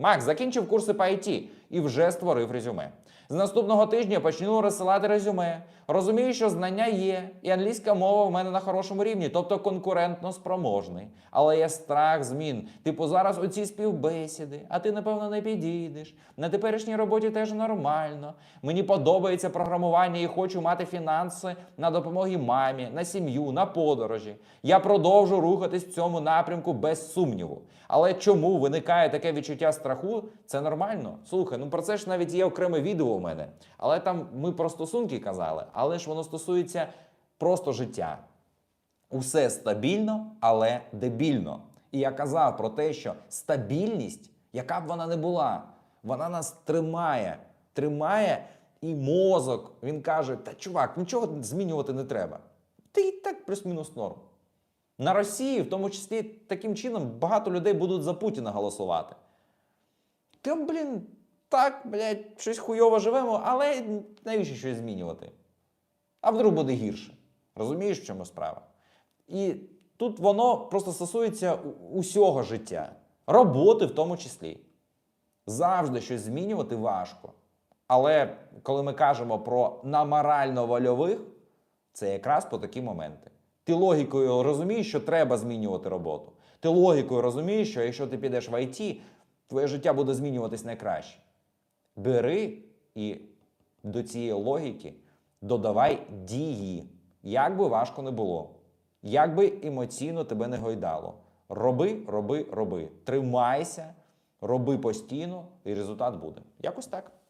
Макс закінчив курси по IT і вже створив резюме. З наступного тижня почну розсилати резюме. Розумію, що знання є, і англійська мова в мене на хорошому рівні, тобто конкурентно спроможний. Але є страх змін. Типу, зараз оці співбесіди, а ти, напевно, не підійдеш. На теперішній роботі теж нормально. Мені подобається програмування і хочу мати фінанси на допомогі мамі, на сім'ю, на подорожі. Я продовжу рухатись в цьому напрямку без сумніву. Але чому виникає таке відчуття страху? Це нормально. Слухай, ну про це ж навіть є окреме відео у мене. Але там ми про стосунки казали, але ж воно стосується просто життя. Усе стабільно, але дебільно. І я казав про те, що стабільність, яка б вона не була, вона нас тримає. Тримає і мозок. Він каже: Та чувак, нічого змінювати не треба. Ти і так плюс-мінус норм. На Росії, в тому числі, таким чином багато людей будуть за Путіна голосувати. Та, блін, так, блядь, щось хуйово живемо, але навіщо щось змінювати? А вдруг буде гірше. Розумієш, в чому справа? І тут воно просто стосується усього життя, роботи в тому числі. Завжди щось змінювати важко. Але коли ми кажемо про на морально-вольових, це якраз по такі моменти. Ти логікою розумієш, що треба змінювати роботу. Ти логікою розумієш, що якщо ти підеш в ІТ, твоє життя буде змінюватись на краще. Бери і до цієї логіки додавай дії, як би важко не було, як би емоційно тебе не гойдало. Роби, роби, роби. Тримайся, роби постійно, і результат буде. Якось так.